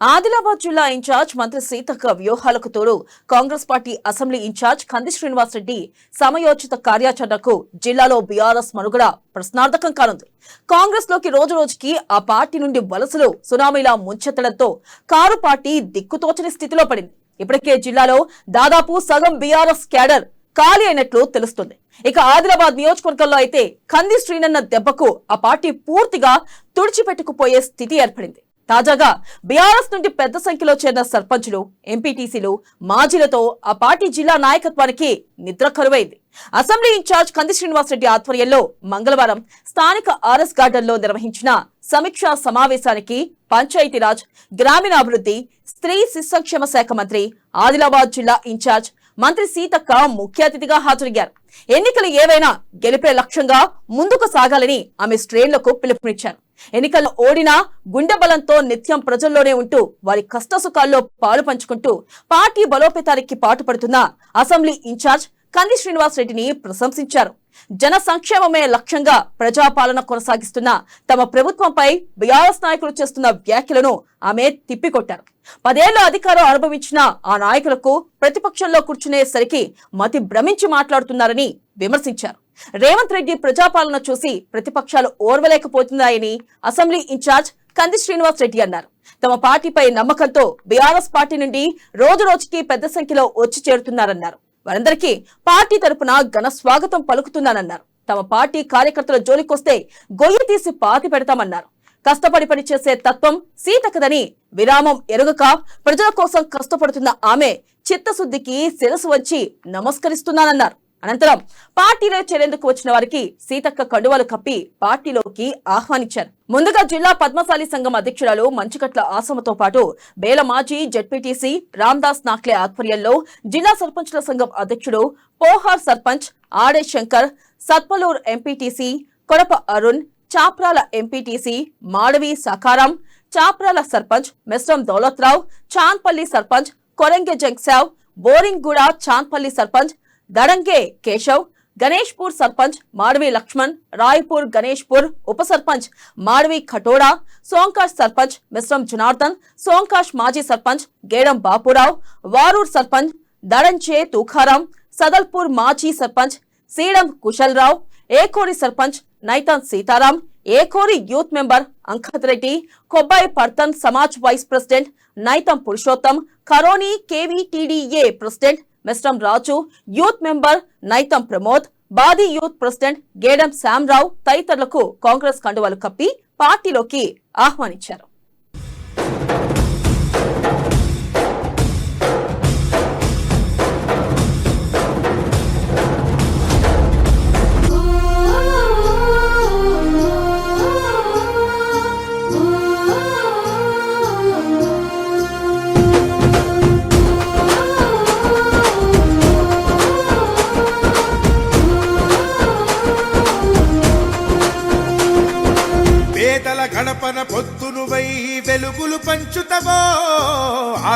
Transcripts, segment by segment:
ఆదిలాబాద్ జిల్లా ఇన్ఛార్జ్ మంత్రి సీతక్క వ్యూహాలకు తోడు కాంగ్రెస్ పార్టీ అసెంబ్లీ ఇన్ఛార్జ్ కంది శ్రీనివాసరెడ్డి సమయోచిత కార్యాచరణకు జిల్లాలో బీఆర్ఎస్ మనుగడ ప్రశ్నార్థకం కానుంది. కాంగ్రెస్లోకి రోజు రోజుకి ఆ పార్టీ నుండి వలసలు సునామీలా ముంచెత్తడంతో కారు పార్టీ దిక్కుతోచని స్థితిలో పడింది. ఇప్పటికే జిల్లాలో దాదాపు సగం బీఆర్ఎస్ క్యాడర్ ఖాళీ అయినట్లు తెలుస్తుంది. ఇక ఆదిలాబాద్ నియోజకవర్గంలో అయితే కంది శ్రీనన్న దెబ్బకు ఆ పార్టీ పూర్తిగా తుడిచిపెట్టుకుపోయే స్థితి ఏర్పడింది. తాజాగా బీఆర్ఎస్ నుండి పెద్ద సంఖ్యలో చేరిన సర్పంచులు ఎంపీటీసీలు మాజీలతో ఆ పార్టీ జిల్లా నాయకత్వానికి నిద్ర కరువైంది. అసెంబ్లీ ఇన్ఛార్జ్ కంది శ్రీనివాసరెడ్డి ఆధ్వర్యంలో మంగళవారం స్థానిక ఆర్ఎస్ గార్డెన్లో నిర్వహించిన సమీక్షా సమావేశానికి పంచాయతీరాజ్ గ్రామీణాభివృద్ధి స్త్రీ శిశు సంక్షేమ శాఖ మంత్రి ఆదిలాబాద్ జిల్లా ఇన్ఛార్జ్ మంత్రి సీతక్క ముఖ్య అతిథిగా హాజరయ్యారు. ఎన్నికలు ఏవైనా గెలిపే లక్ష్యంగా ముందుకు సాగాలని ఆమె శ్రేణులకు పిలుపునిచ్చారు. ఎన్నికల్లో ఓడినా గుండె బలంతో నిత్యం ప్రజల్లోనే ఉంటూ వారి కష్టసుఖాల్లో పాలు పంచుకుంటూ పార్టీ బలోపేతానికి పాటుపడుతున్న అసెంబ్లీ ఇన్ఛార్జ్ కంది శ్రీనివాస్ రెడ్డిని ప్రశంసించారు. జన సంక్షేమమే లక్ష్యంగా ప్రజాపాలన కొనసాగిస్తున్న తమ ప్రభుత్వంపై బీఆర్ఎస్ నాయకులు చేస్తున్న వ్యాఖ్యలను ఆమె తిప్పికొట్టారు. పదేళ్ళ అధికారం అనుభవించిన ఆ నాయకులకు ప్రతిపక్షంలో కూర్చునేసరికి మతి భ్రమించి మాట్లాడుతున్నారని విమర్శించారు. రేవంత్ రెడ్డి ప్రజాపాలన చూసి ప్రతిపక్షాలు ఓర్వలేకపోతున్నాయని అసెంబ్లీ ఇన్ఛార్జ్ కంది శ్రీనివాస్ రెడ్డి అన్నారు. తమ పార్టీపై నమ్మకంతో బీఆర్ఎస్ పార్టీ నుండి రోజు రోజుకి పెద్ద సంఖ్యలో వచ్చి చేరుతున్నారన్నారు. వారందరికీ పార్టీ తరపున ఘన స్వాగతం పలుకుతున్నానన్నారు. తమ పార్టీ కార్యకర్తల జోలికొస్తే గొయ్యి తీసి పాతి పెడతామన్నారు. కష్టపడి పనిచేసే తత్వం సీతకదని విరామం ఎరుగక ప్రజల కోసం కష్టపడుతున్న ఆమె చిత్తశుద్ధికి శిరసు వచ్చి నమస్కరిస్తున్నానన్నారు. అనంతరం పార్టీలో చేరేందుకు వచ్చిన వారికి సీతక్క కండువాలు కప్పి పార్టీలోకి ఆహ్వానించారు. ముందుగా జిల్లా పద్మశాలి సంఘం అధ్యక్షురాలు మంచుకట్ల ఆసమతో పాటు బేల మాజీ జడ్పీటీసీ రామ్దాస్ నాక్లే ఆధ్వర్యంలో జిల్లా సర్పంచుల సంఘం అధ్యక్షుడు పోహార్ సర్పంచ్ ఆడే శంకర్ సత్పలూర్ ఎంపీటీసీ కొడప అరుణ్ చాప్రాల ఎంపీటీసీ మాడవి సకారం చాప్రాల సర్పంచ్ మెస్రం దౌలత్రావు చాంద్పల్లి సర్పంచ్ కొరంగె జంగ్సావ్ బోరింగ్గూడ చాంద్పల్లి సర్పంచ్ దడంకే కేశవ్ గణేష్పూర్ సర్పంచ్ మాడవి లక్ష్మణ్ రాయ్పూర్ గణేష్పూర్ ఉప సర్పంచ్ మాడవి ఖటోడా సోంకాష్ సర్పంచ్ మిశ్రం జనార్దన్ సోంకాష్ మాజీ సర్పంచ్ గేడం బాపురావు వారూర్ సర్పంచ్ దడంచే తుఖారాం సదల్పూర్ మాజీ sarpanch Seedam Kushalrao Ekori sarpanch Naitan Sitaram Ekori youth member Ankat Reddy Kobbai Partan Samaj vice president Naitam Purushottam Karoni KVTDA president Mestam Raju youth member Naitam Pramod Badi youth president Gedam Shyamrao తదితరులకు Congress కండువాలు కప్పి పార్టీలోకి ఆహ్వానించారు.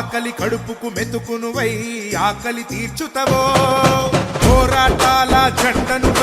ఆకలి కడుపుకు మెతుకునువై ఆకలి తీర్చుతవో? పోరాటాల జెండనువై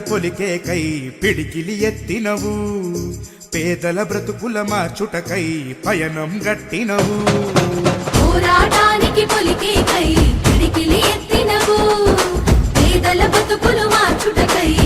జాతి పొలికేకై పిడికిలి ఎత్తినవు. పేదల బ్రతుకుల మార్చుటకై పయనం గట్టినవు. పోరాటానికి పొలికేకై పిడికిలి ఎత్తినవు. పేదల బ్రతుకులు మార్చుటకై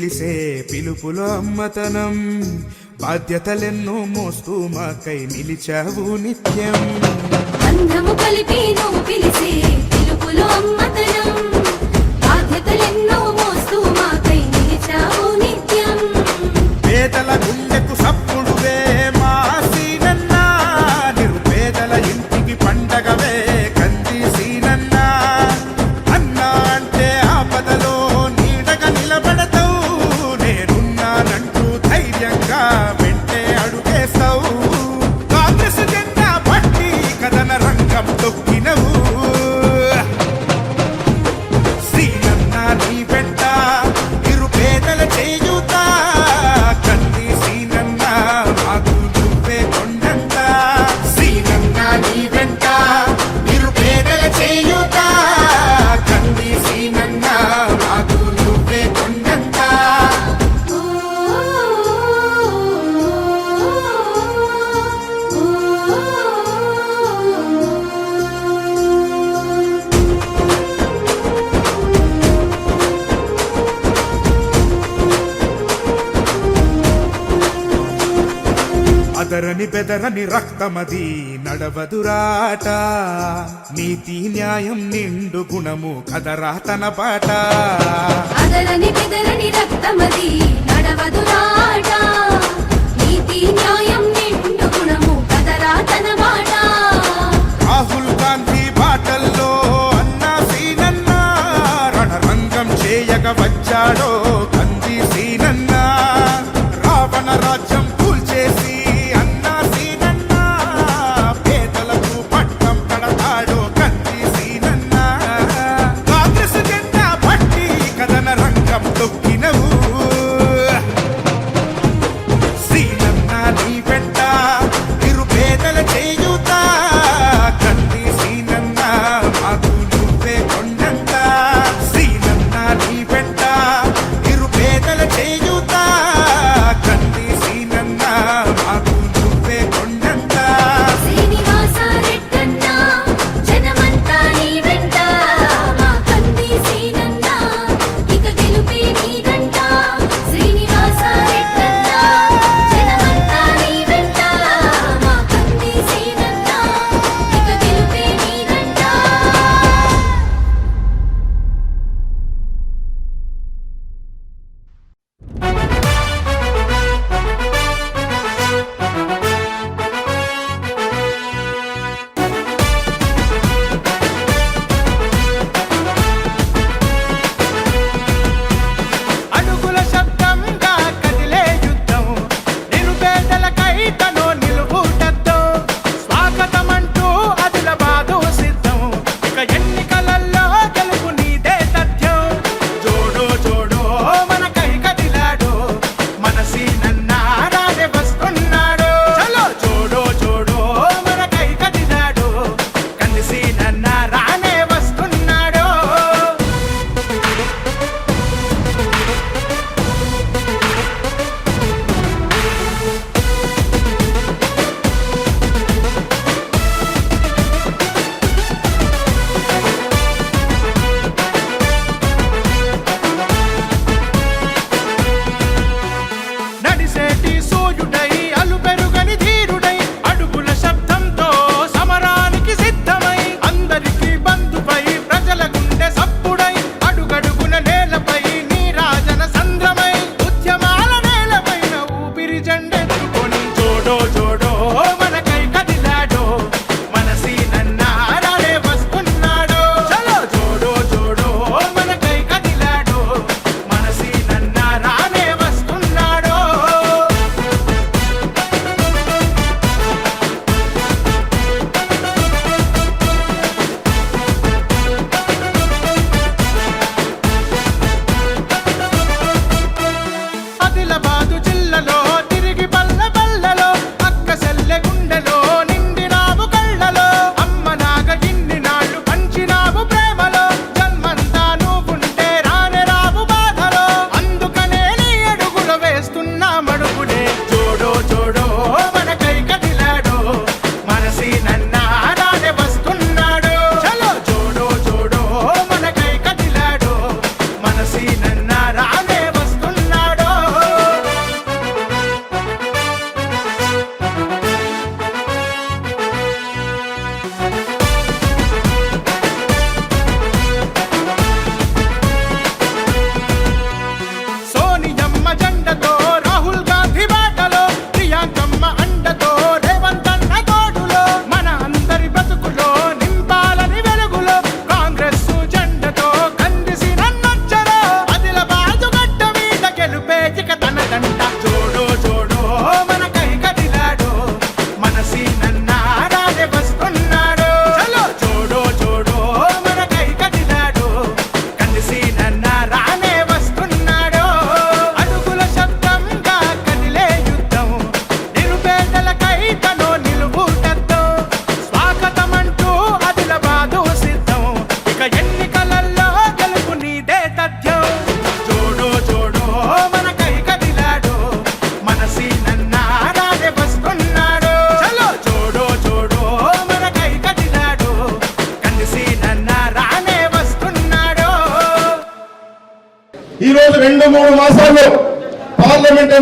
పిలిసే పిలుపులో అమ్మతనం. బాధ్యతలెన్నో మోస్తూ మాకై నిలిచావు నిత్యం. అందము కలిపి నువ్వు బెదరని రక్తమది నడవదురాట. నీతి న్యాయం నిండు గుణము కదరా తన పాట. అదరని బెదరని రక్తమది నడవదు రాట నీతి న్యాయం నిండు గుణము కదరా తన మాట రాహుల్ గాంధీ బాటల్లో అన్నా సీనన్న రణరంగం చేయగ వచ్చాడో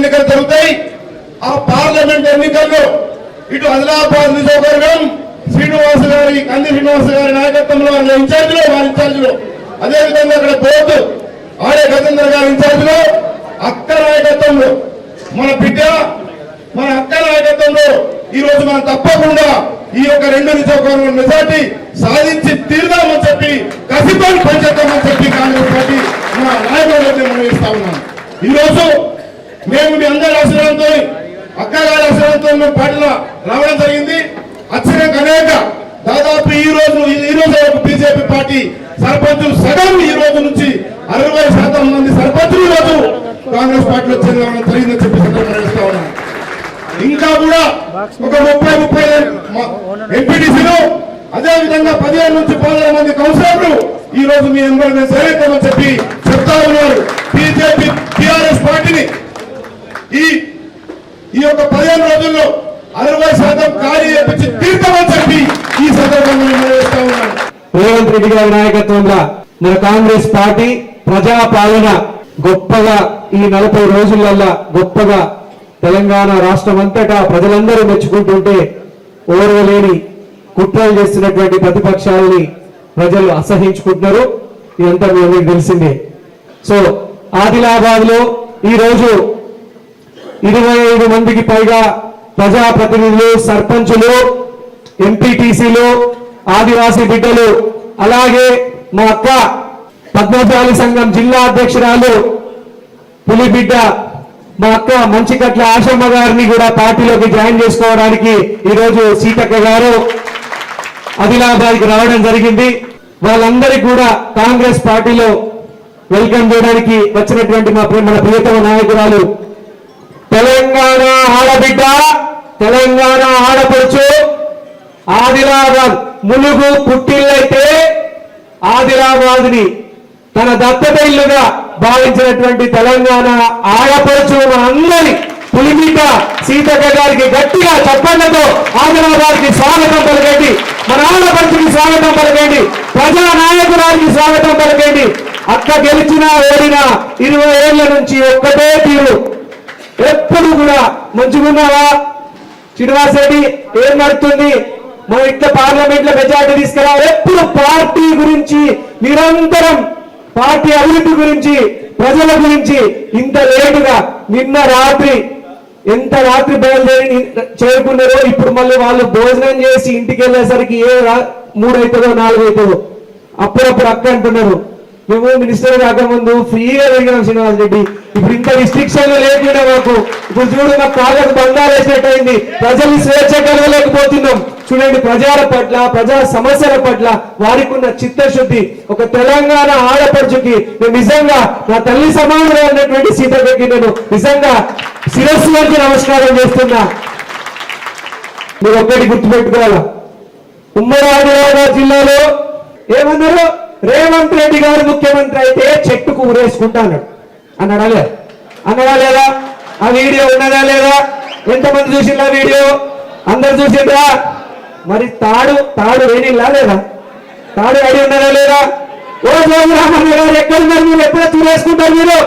ఎన్నికలు జరుగుతాయి ఆ పార్లమెంట్ ఎన్నికల్లో ఇటు ఆదిలాబాద్ నియోజకవర్గం శ్రీనివాస గారి కంది శ్రీనివాస గారి నాయకత్వంలో ఆయన ఇన్ఛార్జిలో వారి ఇన్ఛార్జిలో. అదేవిధంగా అక్కడ బోర్డు ఆడే గజేంద్ర గారి ఇన్ఛార్జిలో అక్క నాయకత్వంలో. మన బిడ్డ మన అక్క నాయకత్వంలో ఈ రోజు మనం తప్పకుండా ఈ యొక్క రెండు నిజవర్గం మెజార్టీ సాధించి తీరుదామని చెప్పి కసితో పనిచేద్దామని చెప్పి కాంగ్రెస్ పార్టీ మన నాయకులు మనం ఉన్నాం. ఈ రోజు మేము మీ అందరి ఆశీర్వాదంతో అక్క గారి మేము పార్టీలో రావడం జరిగింది. అచ్చరే అనేక దాదాపు ఈ రోజు ఈ రోజు వరకు బీజేపీ పార్టీ సర్పంచులు సగం ఈ రోజు నుంచి అరవై శాతం మంది సర్పంచులు ఈ రోజు కాంగ్రెస్ పార్టీలో చేరడం జరిగిందని చెప్పి సందర్భంగా ఉన్నాను ఇంకా కూడా ఒక ముప్పై ముప్పై ఎంపీటీసీలు అదే విధంగా పదిహేను నుంచి పదహారు మంది కౌన్సిలర్లు ఈ రోజు మీ అందరూ మేము చెప్పి చెప్తా ఉన్నారు. బీజేపీ టిఆర్ఎస్ పార్టీని ఈ ఈ యొక్క పదిహేను రోజుల్లో అరవై శాతం ఖాళీ చేపించి తీర్థమని చెప్పి ఈ సందర్భంగా నిర్వహిస్తా ఉన్నాను రేవంత్ రెడ్డి గారి నాయకత్వంలో మన కాంగ్రెస్ పార్టీ ప్రజా పాలన గొప్పగా ఈ నలభై రోజులల్లా గొప్పగా తెలంగాణ రాష్ట్రం అంతటా ప్రజలందరూ మెచ్చుకుంటుంటే ఓర్వలేని కుట్రలు చేస్తున్నటువంటి ప్రతిపక్షాలని ప్రజలు అసహించుకుంటున్నారు. ఇదంతా మీ అందరికీ తెలిసిందే. సో ఆదిలాబాద్లో ఈ రోజు ఇరవై ఐదు మందికి పైగా ప్రజాప్రతినిధులు సర్పంచులు ఎంపీటీసీలు ఆదివాసీ బిడ్డలు అలాగే మా అక్క పద్మశాలి సంఘం జిల్లా అధ్యక్షురాలు పులిబిడ్డ మా అక్క మంచికట్ల ఆశమ్మ గారిని కూడా పార్టీలోకి జాయిన్ చేసుకోవడానికి ఈరోజు సీతక్క గారు ఆదిలాబాద్కి రావడం జరిగింది. వాళ్ళందరికీ కూడా కాంగ్రెస్ పార్టీలో వెల్కమ్ చేయడానికి వచ్చినటువంటి మా మన ప్రియతమ నాయకురాలు తెలంగాణ ఆడబిడ్డ తెలంగాణ ఆడపడుచు ఆదిలాబాద్ ములుగు పుట్టిల్లైతే ఆదిలాబాద్ని తన దత్తత ఇల్లుగా భావించినటువంటి తెలంగాణ ఆడపడుచు అందరి పులిమీట సీతక్క గారికి గట్టిగా చప్పట్లతో ఆదిలాబాద్కి స్వాగతం పలకండి. మన ఆడపడుచుకి స్వాగతం పలకండి. ప్రజా నాయకురానికి స్వాగతం పలకండి. అక్క గెలిచినా ఓడినా ఇరవై ఏళ్ళ నుంచి ఒక్కటే తీరు. ఎప్పుడు కూడా మంచిగున్నావా శ్రీనివాస్ రెడ్డి ఏం నడుతుంది మనం ఇట్లా పార్లమెంట్లో మెజార్టీ తీసుకురా ఎప్పుడు పార్టీ గురించి నిరంతరం పార్టీ అభివృద్ధి గురించి ప్రజల గురించి ఇంత లేటుగా నిన్న రాత్రి ఎంత రాత్రి బయలుదేరి చేరుకున్నారో ఇప్పుడు మళ్ళీ వాళ్ళు భోజనం చేసి ఇంటికి వెళ్ళేసరికి ఏ మూడు అవుతుందో నాలుగు అవుతుందో అప్పుడప్పుడు అక్క అంటున్నారు మేము మినిస్టర్ కాకముందు ఫ్రీగా తిరిగినాం శ్రీనివాస్ రెడ్డి. ఇప్పుడు ఇంత రిస్ట్రిక్షన్ లేకుండా మాకు ఇప్పుడు చూడు మాకు కాగదు బంగారు వేసినట్టయింది. ప్రజలు స్వేచ్ఛ కలగలేకపోతున్నాం చూడండి ప్రజల పట్ల ప్రజా సమస్యల పట్ల వారికి ఉన్న చిత్తశుద్ధి. ఒక తెలంగాణ ఆడపడుచుకి నేను నిజంగా నా తల్లి సమానంగా ఉన్నటువంటి సీతకి నేను నిజంగా శిరస్సు వంచి నమస్కారం చేస్తున్నా. మీరు ఒక్కటి గుర్తుపెట్టుకోవాలా? ఉమ్మడి ఆదిలాబాద్ జిల్లాలో ఏమన్నారు? రేవంత్ రెడ్డి గారు ముఖ్యమంత్రి అయితే చెట్టుకు ఊరేసుకుంటా అన్నాడు అన్నాడా లేదా? అన్నాడా లేదా? ఆ వీడియో ఉన్నదా లేదా? ఎంతమంది చూసిండ్రా వీడియో? అందరు చూసిండ్రా? మరి తాడు తాడు వేణిల్లా లేదా? తాడు అడి ఉన్నదా లేదా? ఓ గారు ఎక్కడున్నారు మీరు? ఎక్కడ చూరేసుకుంటారు మీరు?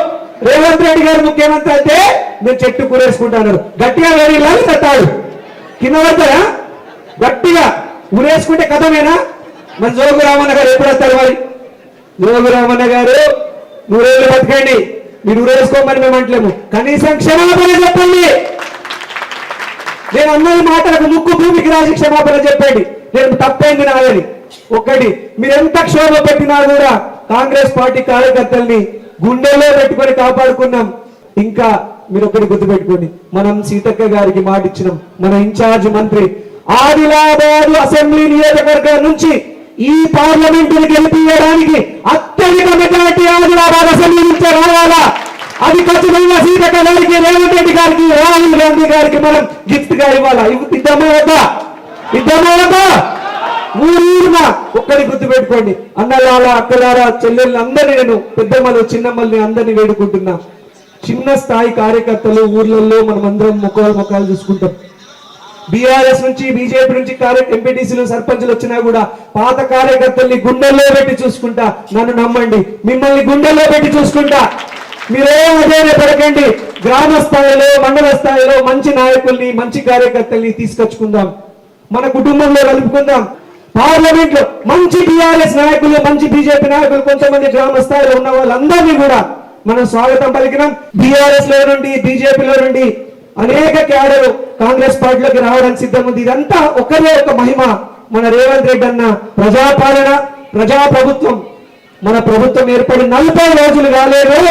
రేవంత్ రెడ్డి గారు ముఖ్యమంత్రి అయితే మీరు చెట్టు కూరేసుకుంటున్నారు గట్టిగా వేణిల్లా లేదా తాడు? కింద పడతారా గట్టిగా. ఉరేసుకుంటే కథమేనా? మన జోగు రామన్న గారు ఎప్పుడు వస్తారు మరి? జోగు రామన్న గారు నూరేళ్ళు బతకండి. మీరు ఉరేసుకోమని మేము అంటలేము. కనీసం క్షమాపణ చెప్పండి. నేను అన్నది మాటలకు ముక్కు భూమికి రాసి క్షమాపణ చెప్పండి. నేను తప్పైంది నాదని. ఒక్కటి మీరు ఎంత క్షోభ పెట్టినా కూడా కాంగ్రెస్ పార్టీ కార్యకర్తల్ని గుండెల్లో పెట్టుకొని కాపాడుకున్నాం. ఇంకా మీరు ఒకటి గుర్తుపెట్టుకోండి. మనం సీతక్క గారికి మాట ఇచ్చినాం మన ఇన్ఛార్జ్ మంత్రి ఆదిలాబాద్ అసెంబ్లీ నియోజకవర్గం నుంచి ఈ పార్లమెంటుని గెలిపించడానికి అత్యధిక మెజార్టీ ఆదిలాబాద్ అసెంబ్లీ నుంచే రావాలా? అది ఖచ్చితంగా సీతక్క గారికి రేవంత్ రెడ్డి గారికి రాహుల్ గాంధీ గారికి మనం గిఫ్ట్గా ఇవ్వాలా? ఇవ్- ఇద్దామా వద్దా? ఇద్దామా వద్దా? ఊరూరున ఒక్కడి గుర్తు పెట్టుకోండి. అన్నలారా అక్కలారా చెల్లెళ్ళు అందరినీ నేను పెద్దమ్మలు చిన్నమ్మల్ని అందరినీ వేడుకుంటున్నా. చిన్న స్థాయి కార్యకర్తలు ఊర్లలో మనం అందరం ముఖాలు ముఖాలు చూసుకుంటాం. బీఆర్ఎస్ నుంచి బీజేపీ నుంచి ఎంపీటీసీలు సర్పంచులు వచ్చినా కూడా పాత కార్యకర్తల్ని గుండెల్లో పెట్టి చూసుకుంటా. నన్ను నమ్మండి. మిమ్మల్ని గుండెల్లో పెట్టి చూసుకుంటా. మీరేం అదే పడకండి. గ్రామ స్థాయిలో మండల స్థాయిలో మంచి నాయకుల్ని మంచి కార్యకర్తల్ని తీసుకొచ్చుకుందాం. మన కుటుంబంలో కలుపుకుందాం. పార్లమెంట్లో మంచి టీఆర్ఎస్ నాయకులు మంచి బీజేపీ నాయకులు కొంతమంది గ్రామ స్థాయిలో ఉన్న వాళ్ళందరినీ కూడా మనం స్వాగతం పలికినాం. బీఆర్ఎస్లో నుండి బీజేపీలో నుండి అనేక క్యాడర్లు కాంగ్రెస్ పార్టీలోకి రావడానికి సిద్ధం ఉంది. ఇదంతా ఒకరే ఒక మహిమ. మన రేవంత్ రెడ్డి అన్న ప్రజాపాలన ప్రజాప్రభుత్వం మన ప్రభుత్వం ఏర్పడి నలభై రోజులు కాలేదు.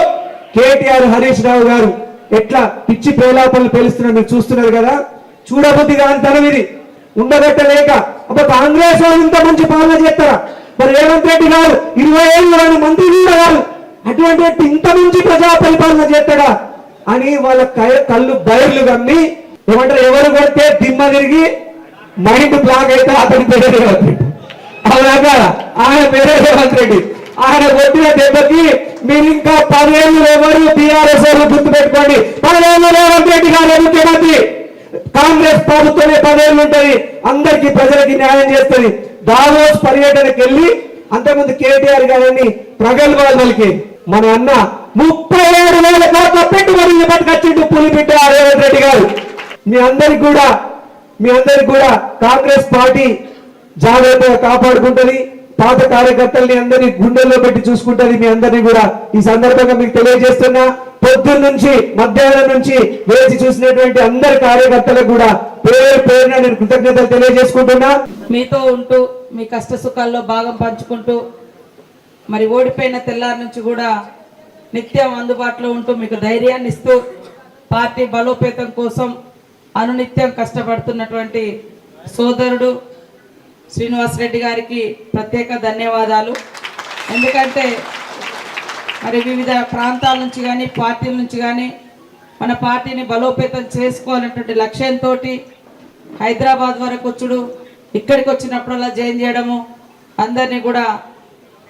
కేటీఆర్ హరీష్ రావు గారు ఎట్లా పిచ్చి పేలాపలు పేలుస్తున్నారు మీరు చూస్తున్నారు కదా? చూడబుద్ధి కాని తనం ఇది. ఉండగట్టలేక. అప్పుడు కాంగ్రెస్ వాళ్ళు ఇంత మంచి పాలన చేస్తారా? మరి రేవంత్ రెడ్డి గారు ఇరవై ఏళ్ళు వాళ్ళు మంత్రి కూడా గారు. అటువంటి ఇంత మంచి ప్రజా పరిపాలన చేస్తాడా? అని వాళ్ళ కయ- కళ్ళు బయర్లు కమ్మి ఏమంటారు ఎవరు కొడితే దిమ్మ తిరిగి మైండ్ బ్లాక్ అయితే అతని పేరే రేవంత్ రెడ్డి. అవునాక ఆయన పేరే రేవంత్ రెడ్డి. ఆయన కొట్టిన దెబ్బకి మీరు ఇంకా పదేళ్ళు ఎవరు టీఆర్ఎస్ వాళ్ళు గుర్తు పెట్టుకోండి పదేళ్ళు రేవంత్ రెడ్డి గారు ముఖ్యమంత్రి. కాంగ్రెస్ ప్రభుత్వమే పదేళ్ళు ఉంటుంది. అందరికి ప్రజలకి న్యాయం చేస్తుంది. దావోస్ పర్యటనకి వెళ్ళి అంతకుముందు కేటీఆర్ గారిని ప్రగల్భాలు పలికి మన అన్న ముప్పై ఏడు వేల కోట్ల పెట్టుబడులు పట్టుకొచ్చిండు పులిపిట్ట రేవంత్ రెడ్డి గారు. మీ అందరికి కూడా మీ అందరికి కూడా కాంగ్రెస్ పార్టీ జాగ్రత్తగా కాపాడుకుంటది పాత కార్యకర్తల్ని అందరినీ గుండెల్లో పెట్టి చూసుకుంటుంది మీ అందరినీ కూడా. ఈ సందర్భంగా మీకు తెలియజేస్తున్నా పొద్దున్న నుంచి మధ్యాహ్నం నుంచి వేచి చూసినటువంటి అందరి కార్యకర్తలకు కూడా పేరు పేరున నేను కృతజ్ఞతలు తెలియజేసుకుంటున్నా. మీతో ఉంటూ మీ కష్ట సుఖాల్లో భాగం పంచుకుంటూ మరి ఓడిపోయిన తెల్లారి నుంచి కూడా నిత్యం అందుబాటులో ఉంటూ మీకు ధైర్యాన్ని ఇస్తూ పార్టీ బలోపేతం కోసం అనునిత్యం కష్టపడుతున్నటువంటి సోదరుడు శ్రీనివాస్ రెడ్డి గారికి ప్రత్యేక ధన్యవాదాలు. ఎందుకంటే మరి వివిధ ప్రాంతాల నుంచి కానీ పార్టీల నుంచి కానీ మన పార్టీని బలోపేతం చేసుకోవాలనేటువంటి లక్ష్యంతో హైదరాబాద్ వరకు వచ్చుడు. ఇక్కడికి వచ్చినప్పుడల్లా జాయిన్ చేయడము అందరినీ కూడా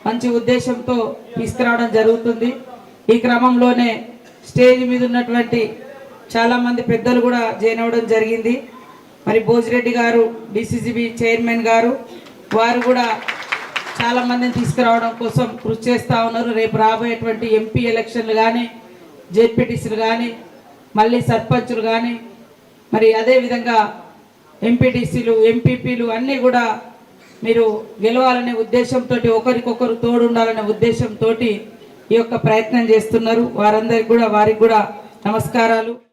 మంచి ఉద్దేశంతో తీసుకురావడం జరుగుతుంది. ఈ క్రమంలోనే స్టేజ్ మీద ఉన్నటువంటి చాలామంది పెద్దలు కూడా జాయిన్ అవ్వడం జరిగింది. మరి భోజిరెడ్డి గారు డిసిసిబి చైర్మన్ గారు వారు కూడా చాలామందిని తీసుకురావడం కోసం కృషి చేస్తూ ఉన్నారు. రేపు రాబోయేటువంటి ఎంపీ ఎలక్షన్లు కానీ జెడ్పీటీసీలు కానీ మళ్ళీ సర్పంచులు కానీ మరి అదేవిధంగా ఎంపీటీసీలు ఎంపీపీలు అన్నీ కూడా మీరు గెలవాలనే ఉద్దేశంతో ఒకరికొకరు తోడు ఉండాలనే ఉద్దేశంతో ఈ యొక్క ప్రయత్నం చేస్తున్నారు. వారందరికి కూడా వారికి కూడా నమస్కారాలు.